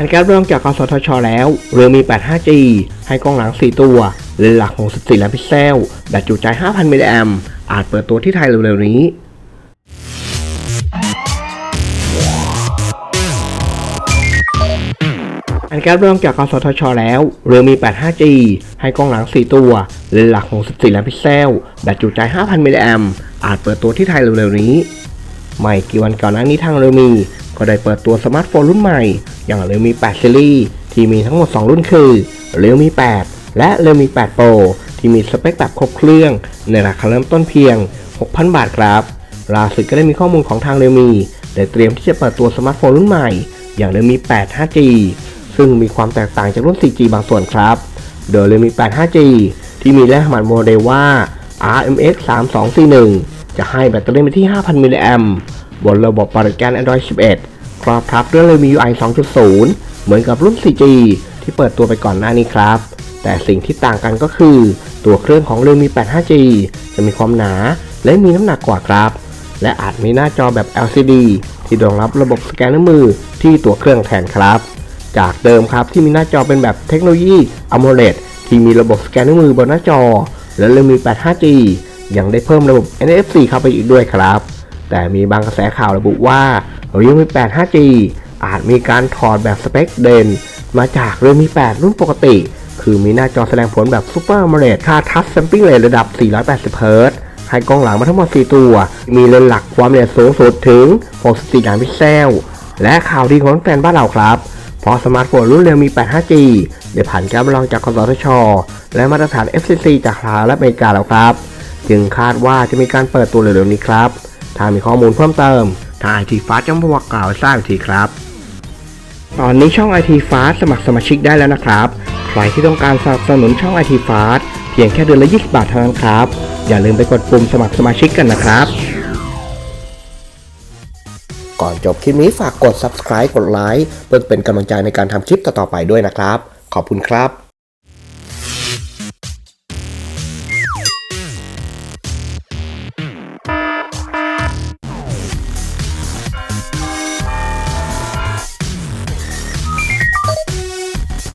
อันการเริ่มจากกสทช แล้ว เรือมี 85G ให้กล้องหลัง 4 ตัว เลนส์หลัก 64 ล้านพิกเซล แบตจุใจ 5,000 มิลลิแอมป์อาจเปิดตัวที่ไทยเร็วๆนี้ อันการเริ่มจากกสทช แล้ว เรือมี 85G ให้กล้องหลัง 4 ตัว เลนส์หลัก 64 ล้านพิกเซล แบตจุใจ 5,000 มิลลิแอมป์อาจเปิดตัวที่ไทยเร็วๆนี้ ไม่กี่วันก่อนหน้านี้ทางเรมี ก็ได้เปิดตัวสมาร์ทโฟนรุ่นใหม่ อย่างเรมี 8 ซีรีส์ที่มีทั้งหมด 2 รุ่นคือเรมี 8 และเรมี 8 Pro ที่มีสเปคแบบครบเครื่อง ในราคาเริ่มต้นเพียง 6,000 บาทครับล่าสุดก็ได้มีข้อมูลของทางเรมีได้เตรียมที่จะเปิดตัวสมาร์ทโฟนรุ่นใหม่ อย่างเรมี 8 5G ซึ่งมีความแตกต่างจากรุ่น 4G บางส่วนครับ โดยเรมี 8 5G ที่มีเลขขนาดโมเดลว่า RMX 3241จะให้แบตเตอรี่ไปที่ 5,000 มิลลิแอมป์บนระบบปฏิการ Android 11 ครอบทับด้วย Realme UI 2.0 เหมือนกับรุ่น 4G ที่เปิดตัวไปก่อนหน้านี้ครับ แต่สิ่งที่ต่างกันก็คือ ตัวเครื่องของ Realme 8 5G จะมีความหนาและมีน้ำหนักกว่าครับ และอาจมีหน้าจอแบบ LCD ที่รองรับระบบสแกนนิ้วมือที่ตัวเครื่องแทนครับ จากเดิมครับที่มีหน้าจอเป็นแบบเทคโนโลยี AMOLED ที่มีระบบสแกนนิ้วมือบนหน้าจอ และเริ่มมี8 5G ยังได้เพิ่มระบบ NFC เข้าไปอีกด้วยครับ แต่มีบางกระแสข่าวระบุว่า Realme 8 5G อาจมีการถอดแบบสเปคเด่นมาจาก Realme 8 รุ่นปกติ คือมีหน้าจอแสดงผลแบบ Super AMOLED ค่า Touch Sampling Rate ระดับ 480 Hz ให้กล้องหลังมาทั้งหมด 4 ตัว มีเลนส์หลักความละเอียดสูงสุดถึง 64 ล้านพิกเซล และข่าวดีของแฟนบ้านเราครับ เพราะสมาร์ทโฟนรุ่นเร็วมี 8 5G ได้ผ่านการรับรองจากกสทช และมาตรฐาน FCC จากสหรัฐอเมริกาแล้วครับ จึงคาดว่าจะมีการเปิดตัวเร็วๆนี้ครับ ถ้ามีข้อมูลเพิ่มเติม ทางไอทีฟ้าจะมาบอกกล่าวให้ทราบอีกทีครับ ตอนนี้ช่อง IT f a s t สมัครสมาชิกได้แล้วนะครับ ใครที่ต้องการสนับสนุนช่อง IT f a s t เพียงแค่เดือนละ 20 บาทเท่านั้นครับ อย่าลืมไปกดปุ่มสมัครสมาชิกกันนะครับ ก่อนจบคลิปนี้ฝากกด subscribe กดไลค์เพื่อเป็นกำลังใจในการทำคลิปต่อๆไปด้วยนะครับ ขอบคุณครับ